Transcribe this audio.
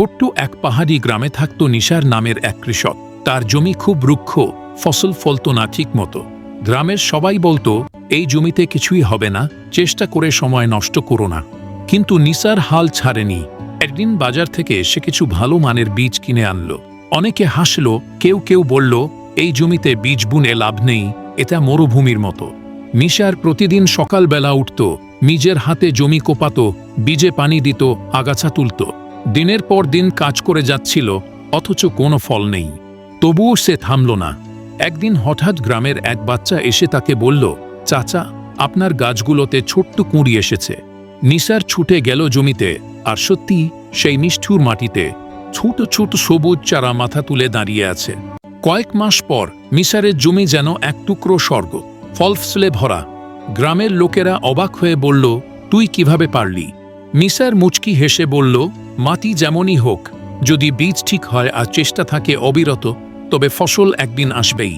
ছোট্ট এক পাহাড়ি গ্রামে থাকত নিশার নামের এক কৃষক। তার জমি খুব রুক্ষ, ফসল ফলত না ঠিক মতো গ্রামের সবাই বলতো, এই জমিতে কিছুই হবে না, চেষ্টা করে সময় নষ্ট করো না। কিন্তু নিসার হাল ছাড়েনি। একদিন বাজার থেকে সে কিছু ভালো মানের বীজ কিনে আনলো। অনেকে হাসল, কেউ কেউ বলল, এই জমিতে বীজ বুনে লাভ নেই, এটা মরুভূমির মতো। নিশার প্রতিদিন সকালবেলা উঠত, নিজের হাতে জমি কোপাত, বীজে পানি দিত, আগাছা তুলত। দিনের পর দিন কাজ করে যাচ্ছিল, অথচ কোনো ফল নেই। তবুও সে থামল না। একদিন হঠাৎ গ্রামের এক বাচ্চা এসে তাকে বলল, চাচা, আপনার গাছগুলোতে ছোট্ট কুঁড়ি এসেছে। নিসার ছুটে গেল জমিতে, আর সত্যি সেই নিষ্ঠুর মাটিতে ছোট ছোট সবুজ চারা মাথা তুলে দাঁড়িয়ে আছে। কয়েক মাস পর মিসারের জমি যেন এক টুকরো স্বর্গ ফল ফসলে ভরা। গ্রামের লোকেরা অবাক হয়ে বলল, তুই কীভাবে পারলি? মিসার মুচকি হেসে বলল, মাটি যেমনই হোক, যদি বীজ ঠিক হয় আর চেষ্টা থাকে অবিরত, তবে ফসল একদিন আসবেই।